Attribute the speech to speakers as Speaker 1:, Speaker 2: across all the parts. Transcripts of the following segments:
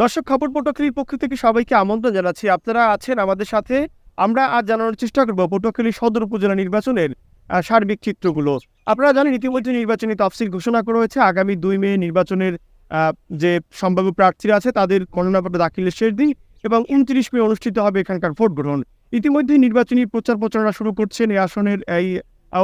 Speaker 1: দর্শক, খবর পটুয়াখালীর পক্ষ থেকে সবাইকে আমন্ত্রণ জানাচ্ছি। আপনারা আছেন আমাদের সাথে। আমরা আজ জানানোর চেষ্টা করব পটুয়াখালী সদর উপজেলা নির্বাচনের সার্বিক চিত্রগুলো। আপনারা জানেন, ইতিমধ্যে নির্বাচনী তফসিল ঘোষণা করা হয়েছে। আগামী দুই মে নির্বাচনের যে সম্ভাব্য প্রার্থীরা আছে, তাদের গণনাপত্র দাখিলের শেষ দিন এবং উনত্রিশ মে অনুষ্ঠিত হবে এখানকার ভোট গ্রহণ ইতিমধ্যে নির্বাচনী প্রচার প্রচারণা শুরু করছেন এই আসনের এই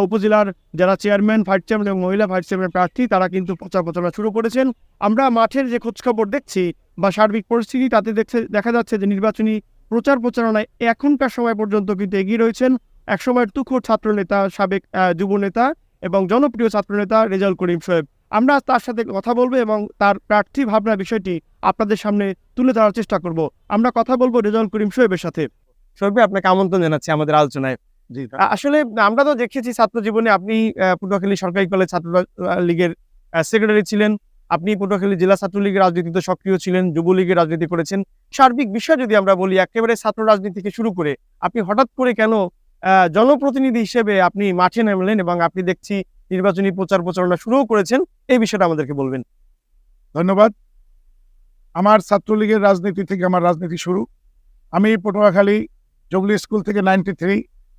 Speaker 1: উপজেলার যারা চেয়ারম্যান ভাইস চেয়ারম্যান এবং মহিলা ভাইস চেয়ারম্যান প্রার্থী, তারা কিন্তু প্রচার প্রচারণা শুরু করেছেন। আমরা মাঠের যে খোঁজখবর দেখছি বা সার্বিক পরিস্থিতি, তাতে দেখছে, দেখা যাচ্ছে যে নির্বাচনী প্রচার প্রচারণায় এখনকার সময় পর্যন্ত কিন্তু এগিয়ে রয়েছেন একসময়ের তুখোর ছাত্রনেতা, সাবেক যুবনেতা এবং জনপ্রিয় ছাত্রনেতা রেজাউল করিম সোয়েব আমরা তার সাথে কথা বলব এবং তার প্রার্থী ভাবনা বিষয়টি আপনাদের সামনে তুলে ধরার চেষ্টা করব। আমরা কথা বলব রেজাউল করিম সোয়েবের সাথে। সোয়েব আপনাকে আমন্ত্রণ জানাচ্ছি আমাদের আলোচনায়। আসলে আমরা তো দেখেছি ছাত্র জীবনে আপনি পটুয়াখালী সরকারি কলেজ ছাত্র লীগের সেক্রেটারি ছিলেন। আপনি পটুয়াখালী জেলা ছাত্রলীগের রাজনীতিতে সক্রিয় ছিলেন যুবলীগের রাজনীতি করেছেন। সার্বিক বিষয় যদি আমরা বলি একেবারে ছাত্র রাজনীতি থেকে শুরু করে আপনি হঠাৎ করে কেন জনপ্রতিনিধি হিসেবে আপনি মাঠে নামলেন এবং আপনি দেখছি নির্বাচনী প্রচার প্রচারণা শুরুও করেছেন এই বিষয়টা আমাদেরকে বলবেন।
Speaker 2: ধন্যবাদ। আমার ছাত্রলীগের রাজনীতি থেকে আমার রাজনীতি শুরু। আমি পটুয়াখালী জগলি স্কুল থেকে নাইনটি থ্রি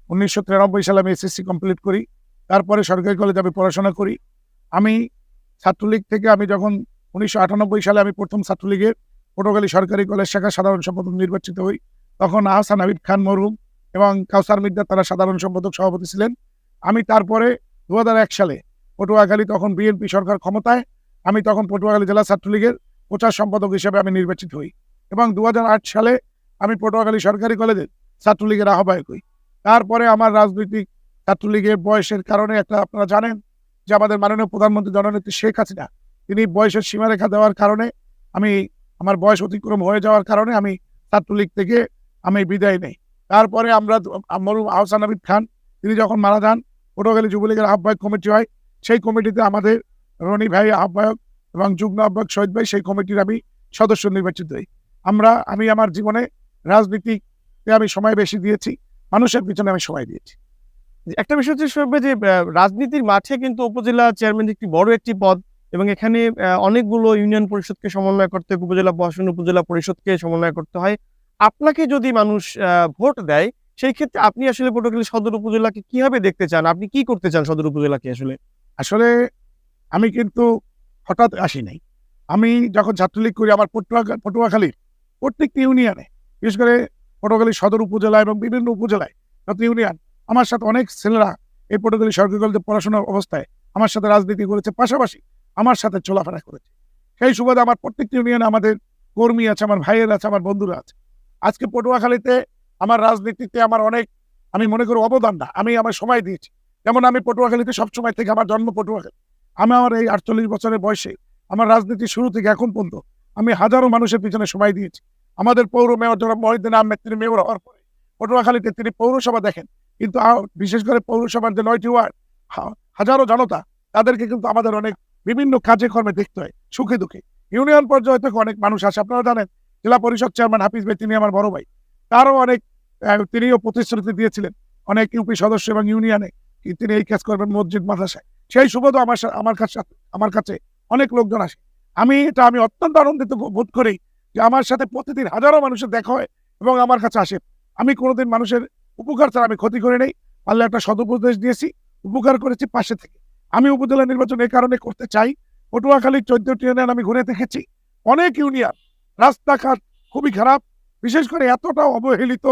Speaker 2: উনিশশো তিরানব্বই সালে আমি এসএসসি কমপ্লিট করি। তারপরে সরকারি কলেজে আমি পড়াশোনা করি। আমি ছাত্রলীগ থেকে আমি যখন উনিশশো আটানব্বই সালে আমি প্রথম ছাত্রলীগের পটুয়াখালী সরকারি কলেজ শাখা সাধারণ সম্পাদক নির্বাচিত হই, তখন আহসান হাবিব খান মরহুম এবং কাউসার মির্জা তারা সাধারণ সম্পাদক সভাপতি ছিলেন। আমি তারপরে দু হাজার এক সালে পটুয়াখালী তখন বিএনপি সরকার ক্ষমতায়, আমি তখন পটুয়াখালী জেলা ছাত্রলীগের প্রচার সম্পাদক হিসেবে আমি নির্বাচিত হই এবং দু হাজার আট সালে আমি পটুয়াখালী সরকারি কলেজের ছাত্রলীগের আহ্বায়ক হই। তারপরে আমার রাজনৈতিক ছাত্রলীগের বয়সের কারণে একটা আপনারা জানেন যে আমাদের মাননীয় প্রধানমন্ত্রী জননেত্রী শেখ হাসিনা, তিনি বয়সের সীমারেখা দেওয়ার কারণে আমি আমার বয়স অতিক্রম হয়ে যাওয়ার কারণে আমি ছাত্রলীগ থেকে আমি বিদায় নেই। তারপরে আমরা মরুম আহসান হাবিব খান, তিনি যখন মারা যান, পটুয়াখালী যুবলীগের আহ্বায়ক কমিটি হয়, সেই কমিটিতে আমাদের রনি ভাই আহ্বায়ক এবং যুগ্ম আহ্বায়ক শহীদ ভাই, সেই কমিটির আমি সদস্য নির্বাচিত হই। আমরা, আমি আমার জীবনে রাজনীতিতে আমি সময় বেশি দিয়েছি। মানুষের পিছনে আমি সময় দিয়েছি।
Speaker 1: একটা বিষয় হচ্ছে যে রাজনীতির মাঠে কিন্তু উপজেলা চেয়ারম্যান একটি বড় একটি পদ এবং এখানে অনেকগুলো ইউনিয়ন পরিষদকে সমন্বয় করতে উপজেলা প্রশাসন, উপজেলা পরিষদকে সমন্বয় করতে হয়। আপনাকে যদি মানুষ ভোট দেয়, সেই ক্ষেত্রে আপনি আসলে পটুয়াখালী সদর উপজেলাকে কীভাবে দেখতে চান? আপনি কি করতে চান সদর উপজেলাকে আসলে?
Speaker 2: আসলে আমি কিন্তু হঠাৎ আসি নাই। আমি যখন ছাত্রলীগ করি, আমার পটুয়া পটুয়াখালীর প্রত্যেকটি ইউনিয়নে বিশেষ করে পটুয়াখালী সদর উপজেলা এবং বিভিন্ন উপজেলায় যত ইউনিয়ন। আমার সাথে অনেক ছেলেরা এই পটুয়াখালী সরকারি কলেজে পড়াশোনার অবস্থায় আমার সাথে রাজনীতি করেছে, পাশাপাশি আমার সাথে চলাফেরা করেছে। সেই সুবাদে আমার প্রত্যেকটি ইউনিয়নে আমাদের কর্মী আছে, আমার ভাইয়ের আছে, আমার বন্ধুরা আছে। আজকে পটুয়াখালীতে আমার রাজনীতিতে আমার অনেক, আমি মনে করি, অবদান না। আমি আমার সময় দিয়েছি। যেমন আমি পটুয়াখালীতে সবসময় থেকে আমার জন্ম পটুয়াখালী। আমি আমার এই আটচল্লিশ বছরের বয়সে, আমার রাজনীতি শুরু থেকে এখন পর্যন্ত আমি হাজারো মানুষের পিছনে সময় দিয়েছি। আমাদের পৌর মেয়র যারা মহিদিন আহমেদ, তিনি মেয়র হওয়ার পরে পটুয়াখালীতে তিনি পৌরসভা দেখেন। কিন্তু বিশেষ করে পৌরসভার যে নয়টি ওয়ার্ড হাজারো জনতা, তাদেরকে কিন্তু আমাদের অনেক বিভিন্ন কাজে কর্মে দেখতে হয়, সুখে দুঃখে। ইউনিয়ন পর্যায়ে থেকে অনেক মানুষ আসে, আপনারা জানেন, জেলা পরিষদ চেয়ারম্যান হাফিজ ভাই, তিনি আমার বড় ভাই। তারও অনেক তিনিও প্রতিশ্রুতি দিয়েছিলেন, অনেক ইউপি সদস্য এবং ইউনিয়নে তিনি এই কাজ করবেন মসজিদ, মাদ্রাসায়। সেই সুবোধ আমার আমার কাছে আমার কাছে অনেক লোকজন আসে। আমি এটা আমি অত্যন্ত আনন্দিত বোধ করি যে আমার সাথে প্রতিদিন হাজারো মানুষের দেখা হয় এবং আমার কাছে আসে। আমি কোনোদিন মানুষের উপকার ছাড়া আমি ক্ষতি করে নেই। পারলে একটা সদুপদেশ দিয়েছি, উপকার করেছি পাশে থেকে। আমি উপজেলা নির্বাচন এই কারণে করতে চাই। পটুয়াখালীর চোদ্দটি ইউনিয়ন আমি ঘুরে দেখেছি। অনেক ইউনিয়ন, রাস্তাঘাট খুবই খারাপ। বিশেষ করে এতটা অবহেলিত।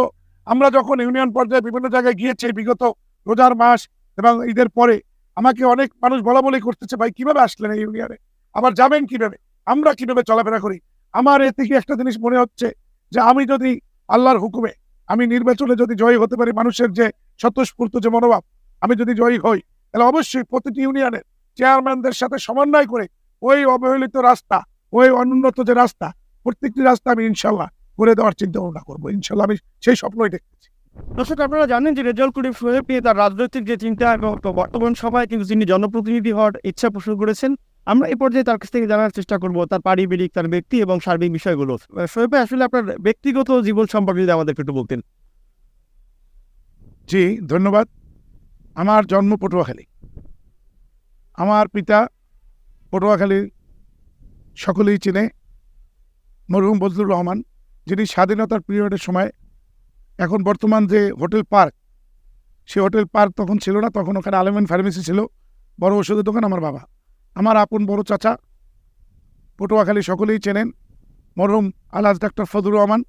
Speaker 2: আমরা যখন ইউনিয়ন পর্যায়ে বিভিন্ন জায়গায় গিয়েছি বিগত রোজার মাস এবং ঈদের পরে, আমাকে অনেক মানুষ বলা বলি করতেছে, ভাই, কীভাবে আসলেন এই ইউনিয়নে? আবার যাবেন কীভাবে? আমরা কীভাবে চলাফেরা করি? আমার এ থেকে একটা জিনিস মনে হচ্ছে যে আমি যদি আল্লাহর হুকুমে, আমি নির্বাচনে যদি জয়ী হতে পারি মানুষের যে স্বতঃস্ফূর্ত যে মনোভাব, আমি যদি জয়ী হই, তাহলে অবশ্যই প্রতিটি ইউনিয়নের চেয়ারম্যানদের সাথে সমন্বয় করে ওই অবহেলিত রাস্তা, ওই অনুন্নত যে রাস্তা, প্রত্যেকটি রাস্তা আমি ইনশাল্লাহ করে দেওয়ার চিন্তা ভাবনা করব। ইনশাল্লাহ আমি সেই স্বপ্নই দেখতেছি।
Speaker 1: দর্শক, আপনারা জানেন যে রেজাল্ট করিম সোহেব নিয়ে তার রাজনৈতিক যে চিন্তা এবং বর্তমান সভায় কিন্তু তিনি জনপ্রতিনিধি হওয়ার ইচ্ছা পোষণ করেছেন আমরা এই পর্যায়ে তার কাছ থেকে জানার চেষ্টা করব তার পারিবারিক তার ব্যক্তি এবং সার্বিক বিষয়গুলো। ভাই, আসলে আপনার ব্যক্তিগত জীবন সম্পর্কে যদি আমাদেরকে একটু বলতেন।
Speaker 2: জি ধন্যবাদ। আমার জন্ম পটুয়াখালী। আমার পিতা পটুয়াখালী সকলেই চিনে। মরহুম বজলুর রহমান যিনি স্বাধীনতার পিরিয়ডের সময় এখন বর্তমান যে হোটেল পার্ক সে হোটেল পার্ক তখন ছিল না তখন ওখানে আলেমেন ফার্মেসি ছিল। বড় ওষুধের দোকান আমার বাবা। আমার আপন বড় চাচা, পটুয়াখালী সকলেই চেনেন, মরহুম আলহাজ ডাক্তার ফজলুর রহমান,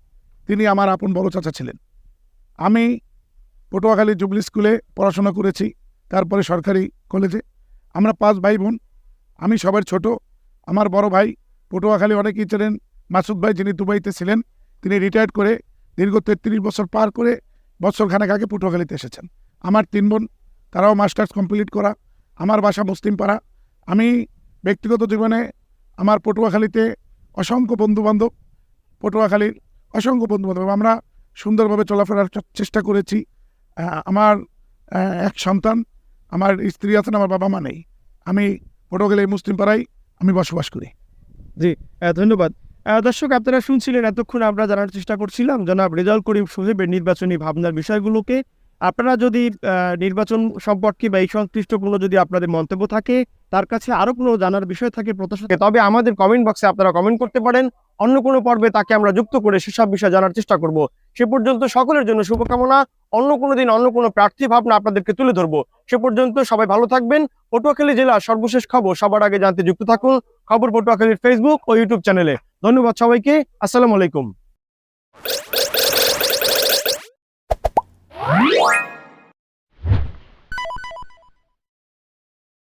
Speaker 2: তিনি আমার আপন বড় চাচা ছিলেন। আমি পটুয়াখালী জুবলি স্কুলে পড়াশোনা করেছি, তারপরে সরকারি কলেজে। আমরা পাঁচ ভাই বোন আমি সবার ছোট, আমার বড় ভাই পটুয়াখালী অনেকেই চেনেন, মাসুদ ভাই যিনি দুবাইতে ছিলেন, তিনি রিটায়ার্ড করে দীর্ঘ তেত্রিশ বছর পার করে বছর খানেক আগে পটুয়াখালীতে এসেছেন। আমার তিন বোন, তারাও মাস্টার্স কমপ্লিট করা, আমার বাসা মুসলিম পাড়া আমি ব্যক্তিগত জীবনে আমার পটুয়াখালীতে অসংখ্য বন্ধুবান্ধব পটুয়াখালীর অসংখ্য বন্ধুবান্ধব আমরা সুন্দরভাবে চলাফেরার চেষ্টা করেছি। আমার এক সন্তান আমার স্ত্রী আছেন আমার বাবা মা নেই। আমি পটুয়াখালী মুসলিম পাড়ায় আমি বসবাস করি।
Speaker 1: আহ, ধন্যবাদ। দর্শক আপনারা শুনছিলেন এতক্ষণ আমরা জানার চেষ্টা করছিলাম জনাব রেজাউল করিম সোহেবের নির্বাচনী ভাবনার বিষয়গুলোকে। আপনারা যদি নির্বাচন সম্পর্কে বা এই সংশ্লিষ্ট কোনো যদি আপনাদের মন্তব্য থাকে তার কাছে আরও কোনো জানার বিষয় থাকে, প্রত্যাশা তবে আমাদের কমেন্ট বক্সে আপনারা কমেন্ট করতে পারেন। অন্য কোনো পর্বে তাকে আমরা যুক্ত করে সেসব বিষয় জানার চেষ্টা করব। সে পর্যন্ত সকলের জন্য শুভকামনা। অন্য কোনো দিন অন্য কোনো প্রার্থী ভাবনা আপনাদেরকে তুলে ধরবো। সে পর্যন্ত সবাই ভালো থাকবেন। পটুয়াখালী জেলার সর্বশেষ খবর সবার আগে জানতে যুক্ত থাকুন। খবর পটুয়াখালীর ফেসবুক ও ইউটিউব চ্যানেলে ধন্যবাদ সবাইকে। আসসালামু আলাইকুম।